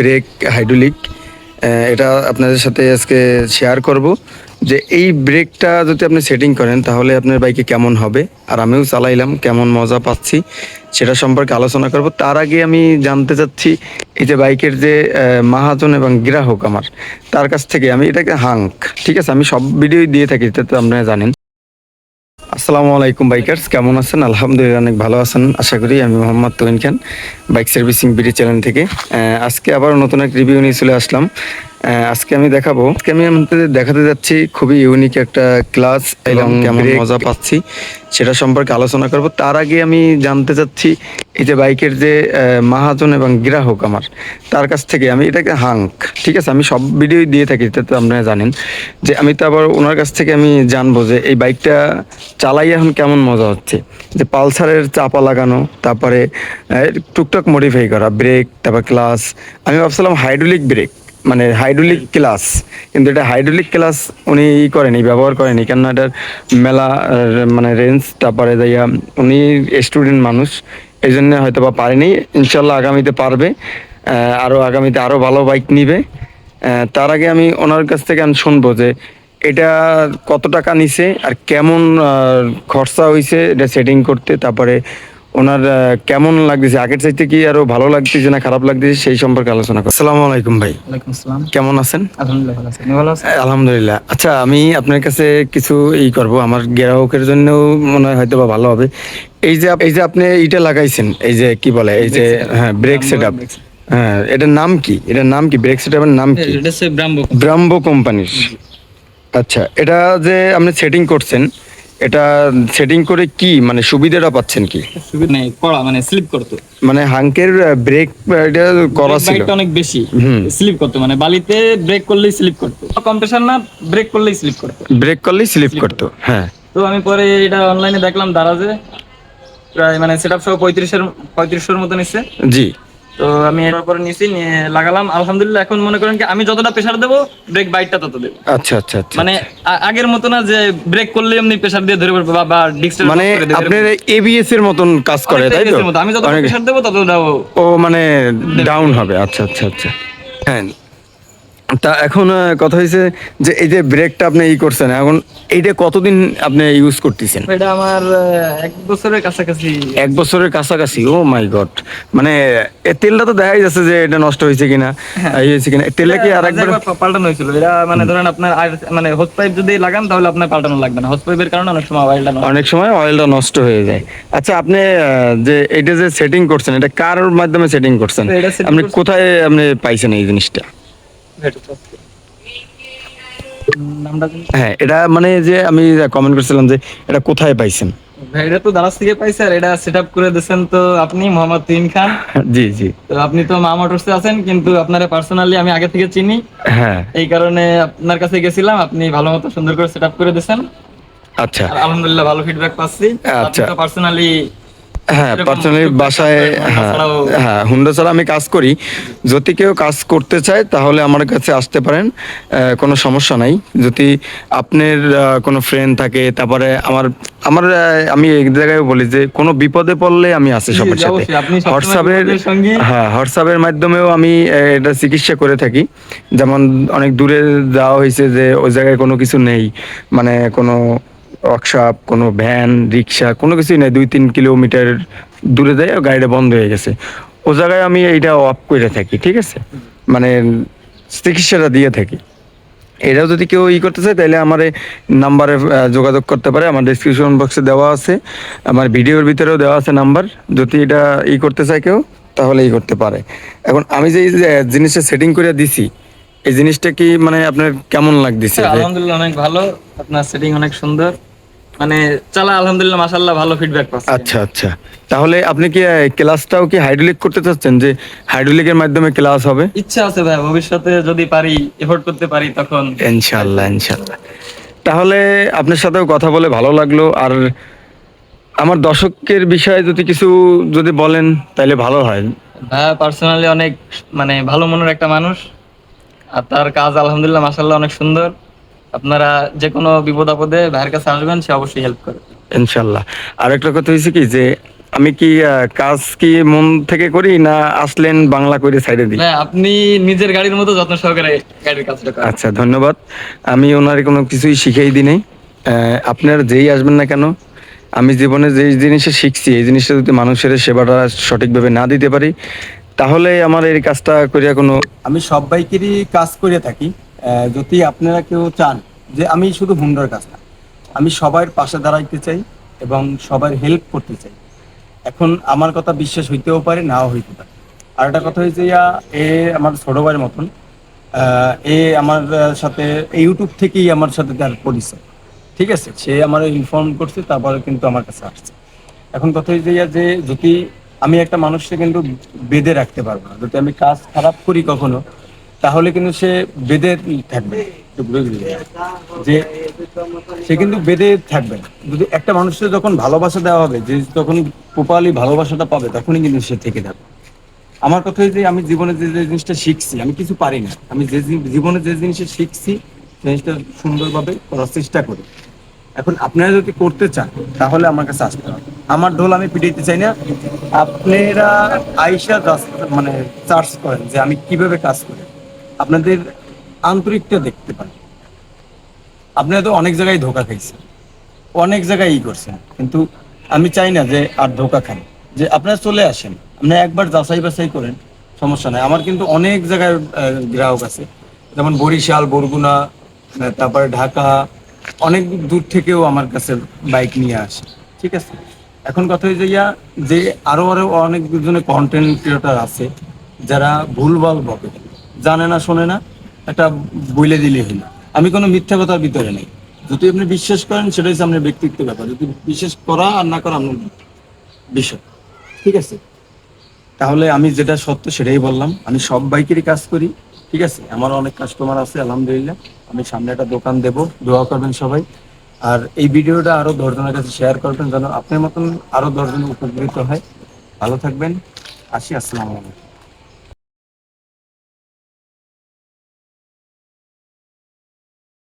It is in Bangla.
ব্রেক হাইড্রোলিক এটা আপনাদের সাথে আজকে শেয়ার করব যে এই ব্রেকটা যদি আপনি সেটিং করেন, তাহলে আপনার বাইকে কেমন হবে? আর আমিও চালাইলাম, কেমন মজা পাচ্ছি, সেটা সম্পর্কে আলোচনা করব। তার আগে আমি জানতে চাচ্ছি, এই যে বাইকের যে মাহাজন এবং গ্রাহক আমার, তার কাছ থেকে আমি, এটাকে হাঙ্ক ঠিক আছে? আমি সব ভিডিওই দিয়ে থাকি, এটা তো আপনারা জানেন। আসসালামু আলাইকুম, বাইকার্স। কেমন আছেন? আলহামদুলিল্লাহ, অনেক ভালো আছেন। আশা করি আমি Mohammad Tohin Khan, bike servicing BD channel থেকে। আজকে আবার নতুন এক রিভিউ নিয়ে চলে আসলাম। আজকে আমি দেখাবো। আজকে আমি আপনাদের দেখাতে যাচ্ছি খুবই ইউনিক একটা ক্লাস এবং কেমন মজা পাচ্ছি সেটা সম্পর্কে আলোচনা করব। তার আগে আমি জানতে চাচ্ছি এই যে বাইকের যে মাহাজন এবং গ্রাহক আমার তার কাছ থেকে আমি এটাকে হাঙ্ক ঠিক আছে? আমি সব ভিডিওই দিয়ে থাকি এটা তো আপনারা জানেন। যে আমি তো আবার ওনার কাছ থেকে আমি জানব যে এই বাইকটা চালাই এখন কেমন মজা হচ্ছে? যে পালসারের চাপা লাগানো তারপরে টুকটাক মডিফাই করা ব্রেক তারপর ক্লাস আমি ভাবছিলাম হাইড্রোলিক ব্রেক মানে হাইড্রোলিক ক্লাস কিন্তু এটা হাইড্রোলিক ক্লাস উনি ই করেনি, ব্যবহার করেনি। কেননা এটার মেলা মানে রেঞ্জ তারপরে যাইয়া উনি স্টুডেন্ট মানুষ এই জন্য হয়তো বা পারেনি। ইনশাল্লাহ আগামীতে পারবে আরও আগামীতে আরও ভালো বাইক নিবে। তার আগে আমি ওনার কাছ থেকে আমি শুনব যে এটা কত টাকা নিছে আর কেমন খরচা হয়েছে এটা সেটিং করতে, তারপরে ওনার আহ, কেমন লাগতেছে? আগের চাইতে কি আরও ভালো লাগতেছে না খারাপ লাগতেছে সেই সম্পর্কে আলোচনা করি। আসসালামু আলাইকুম ভাই। কেমন আছেন? আলহামদুলিল্লাহ আচ্ছা আমি আপনার কাছে কিছু ই করব। আমার গ্রাহকের জন্য মনে হয় হয়তো বা ভালো হবে। এই যে এই যে আপনি এইটা লাগাইছেন এই যে কি বলে এই যে হ্যাঁ ব্রেক সেট আপ হ্যাঁ এটার নাম কি? এটার নাম কি? ব্রেক সেট আপের নাম কি? এটা ব্রাম্বো কোম্পানির আচ্ছা এটা যে আপনি সেটিং করছেন এটা সেটিং করে কি? মানে সুবিধাটা পাচ্ছেন কি? সুবিধা নেই কড়া মানে স্লিপ করতো। মানে হাঙ্কের ব্রেক এটা করা ছিল। অনেক বেশি। স্লিপ করতো মানে বালিতে ব্রেক করলেই স্লিপ করতো। কম্প্রেসার না ব্রেক করলেই স্লিপ করতো। ব্রেক করলেই স্লিপ করতো হ্যাঁ। তো আমি পরে এটা অনলাইনে দেখলাম দারাজে। প্রায় মানে সেটআপ সহ পঁয়ত্রিশের পঁয়ত্রিশশোর মতো নিচ্ছে। জি। তো আমি এর পরে নিছি নিয়ে লাগালাম। আলহামদুলিল্লাহ এখন মনে করেন কি আমি যতটা প্রেসার দেবো ব্রেক বাইটটা তত দেবো। আচ্ছা আচ্ছা আচ্ছা মানে আ- আগের মতো না যে ব্রেক করলে এমনি প্রেসার দিয়ে ধরে পড়বে বা- বা মানে আপনার এবিএস এর মতন কাজ করে তাই তো? আমি যত অনেক- প্রেসার দেবো ততটা দাও ও মানে ডাউন হবে। আচ্ছা আচ্ছা আচ্ছা। হ্যাঁ তা এখন কথা হয়েছে যে এই যে ব্রেকটা আপনি ই করছেন এখন এইটা কতদিন আপনি ইউজ করতেছেন? এটা আমার এক বছরের কাছাকাছি। এক বছরের কাছাকাছি ও মাই গড মানে তেলটা তো দেখাই যাচ্ছে যে এটা নষ্ট হয়েছে কিনা এই হয়েছে কিনা। তেলটা কি আর একবার পাল্টানো হয়েছিল। এটা মানে ধরেন আপনার মানে হোস পাইপ যদি লাগান তাহলে আপনার পাল্টানো লাগবে না। হোস পাইপের কারণে অনেক সময় অয়েলটা নষ্ট অনেক সময় অয়েলটা নষ্ট হয়ে যায়। আচ্ছা আপনি যে এটা যে সেটিং করছেন এটা কার মাধ্যমে সেটিং করছেন? আপনি কোথায় আপনি পাইছেন এই জিনিসটা? হ্যাঁ এটা মানে যে আমি কমেন্ট করছিলাম যে এটা কোথায় পাইছেন? এটা তো দারাজ থেকে পাইছে আর এটা সেট আপ করে দিয়েছেন তো আপনি মোহাম্মদ তিন খান। জি জি। তো আপনি তো মা মোটরসে আছেন কিন্তু আপনারা পার্সোনালি আমি আগে থেকে চিনি। হ্যাঁ। এই কারণে আপনার কাছে গেছিলাম আপনি ভালো মতো সুন্দর করে সেট আপ করে দিয়েছেন। আচ্ছা। আলহামদুলিল্লাহ ভালো ফিডব্যাক পাচ্ছি। আচ্ছা। পার্সোনালি হ্যাঁ পার্সোনালি বাসায় হ্যাঁ হ্যাঁ হুন্ডা ছাড়া আমি কাজ করি। যদি কেউ কাজ করতে চায় তাহলে আমার কাছে আসতে পারেন কোনো সমস্যা নাই। যদি আপনার কোনো ফ্রেন্ড থাকে তারপরে আমার আমার আমি এই জায়গায় বলি যে কোনো বিপদে পড়লে আমি আছি সবার সাথে। হোয়াটসঅ্যাপের হ্যাঁ হোয়াটসঅ্যাপের মাধ্যমেও আমি এটা চিকিৎসা করে থাকি। যেমন অনেক দূরে যাওয়া হয়েছে যে ওই জায়গায় কোনো কিছু নেই। মানে কোনো ওয়ার্কশপ কোনো ভ্যান রিক্সা কোনো কিছুই নেই। দুই, তিন কিলোমিটার দূরে যায় গাড়িটা বন্ধ হয়ে গেছে। ও জায়গায় আমি এইটা অফ করে থাকি, ঠিক আছে? মানে চিকিৎসাটা দিয়ে থাকি। এটাও যদি কেউ ই করতে চায়, তাহলে আমার নাম্বারে যোগাযোগ করতে পারে। আমার ডিসক্রিপশন বক্সে দেওয়া আছে। আমার ভিডিওর ভিতরেও দেওয়া আছে নাম্বার। যদি এটা ই করতে চায় কেউ, তাহলে ই করতে পারে। এখন আমি যে জিনিসটা সেটিং করে দিছি, এই জিনিসটা কি মানে আপনার কেমন লাগতেছে? আলহামদুলিল্লাহ, অনেক ভালো। আপনার সেটিং অনেক সুন্দর। মানে চালা আলহামদুলিল্লাহ মাশাআল্লাহ ভালো ফিডব্যাক পাচ্ছি। আচ্ছা আচ্ছা। তাহলে আপনি কি ক্লাসটাও কি হাইড্রোলিক করতে চাচ্ছেন? যে হাইড্রোলিকের মাধ্যমে ক্লাস হবে? ইচ্ছা আছে ভাই ভবিষ্যতে যদি পারি এফোর্ড করতে পারি তখন। ইনশাল্লাহ ইনশাল্লাহ তাহলে আপনার সাথেও কথা বলে ভালো লাগল। আর আমার দর্শকের বিষয়ে যদি কিছু যদি বলেন তাহলে ভালো হয়। ভাইয়া পার্সোনালি অনেক মানে ভালো মনের একটা মানুষ। আর তার কাজ আলহামদুলিল্লাহ মাশাআল্লাহ অনেক সুন্দর। আপনারা যে কোনো বিপদ আপদে ভাইয়ের কাছে আসবেন সে অবশ্যই হেল্প করে। ইনশাল্লাহ। আর একটা কথা হয়েছে কি যে আমি কি আহ, কাজ কি মন থেকে করি না আসলেন বাংলা করে সাইডে দিই? আপনি নিজের গাড়ির মতো যত্ন সহকারে গাড়ির কাজটা করেন। আচ্ছা ধন্যবাদ। আমি ওনার কোনো কিছুই শিখেই দিই নাই। আহ, আপনার যেই আসবেন না কেন আমি জীবনে যেই জিনিসটা শিখছি এই জিনিসটা যদি মানুষের সেবাটা সঠিকভাবে না দিতে পারি তাহলে আমার এই কাজটা করিয়া কোনো আমি সব বাইকেরই কাজ করে থাকি। যদি আপনারা কেউ চান যে আমি শুধু হুন্ডার কাজ না, আমি সবার পাশে দাঁড়াইতে চাই এবং সবার হেল্প করতে চাই। এখন আমার কথা বিশ্বাস হইতেও পারে, নাও হইতে পারে। আর একটা কথা হয়েছে ইয়া, এ আমার ছোট ভাইয়ের মতন এ আমার সাথে ইউটিউব থেকেই আমার সাথে তার পরিচয়। ঠিক আছে? সে আমার ইনফর্ম করছে, তারপরে কিন্তু আমার কাছে আসছে। এখন কথা হয়েছে ইয়া যে, যদি আমি একটা মানুষকে কিন্তু বেঁধে রাখতে পারব না, যদি আমি কাজ খারাপ করি কখনো তাহলে কিন্তু সে বেঁধে থাকবে। যে সে কিন্তু বেদে থাকবে যদি একটা মানুষকে যখন ভালোবাসা দেওয়া হবে, যে যখন প্রপারলি ভালোবাসাটা পাবে, তখনই কিন্তু সে থেকে থাকবে আমার কথা হচ্ছে আমি জীবনে যে যে জিনিসটা শিখছি, আমি কিছু পারি না। আমি যে জীবনে যে জিনিসটা শিখছি জিনিসটা সুন্দরভাবে করার চেষ্টা করি। এখন আপনারা যদি করতে চান, তাহলে আমার কাছে আসতে হবে। আমার ঢোল আমি পিটাইতে চাই না। আপনারা আইসা মানে চার্জ করেন যে আমি কীভাবে কাজ করি। আপনাদের আন্তরিকটা দেখতে পান। আপনারা তো অনেক জায়গায় ধোকা খাইছেন। অনেক জায়গায় ই করছেন। কিন্তু আমি চাই না যে আর ধোকা খান। যে আপনারা চলে আসেন। আপনি একবার যাচাই বাছাই করেন, সমস্যা নাই। আমার কিন্তু অনেক জায়গায় গ্রাহক আছে। যেমন বরিশাল, বরগুনা তারপরে ঢাকা, অনেক দূর থেকেও আমার কাছে বাইক নিয়ে আসে। ঠিক আছে? এখন কথা হয়ে ইয়া যে আরও আরও অনেক জনের কন্টেন্ট ক্রিয়েটার আছে, যারা ভুলভাল বকে। জানে না, শোনে না, একটা বইলে দিলে হইল আমি কোনো মিথ্যা কথার ভিতরে নেই। যদি আপনি বিশ্বাস করেন সেটা হচ্ছে আপনার ব্যক্তিত্ব ব্যাপার। যদি বিশ্বাস করা আর না করা, আপনার বিষয়। ঠিক আছে? তাহলে আমি যেটা সত্য, সেটাই বললাম। আমি সব বাইকেরই কাজ করি, ঠিক আছে? আমার অনেক কাস্টমার আছে, আলহামদুলিল্লাহ। আমি সামনে একটা দোকান দেব, দোয়া করবেন সবাই। আর এই ভিডিওটা আরও দশজনের কাছে শেয়ার করবেন, যেন আপনার মতন আরও দশজন উপকৃত হয়। ভালো থাকবেন। আসি, আসসালামু আলাইকুম।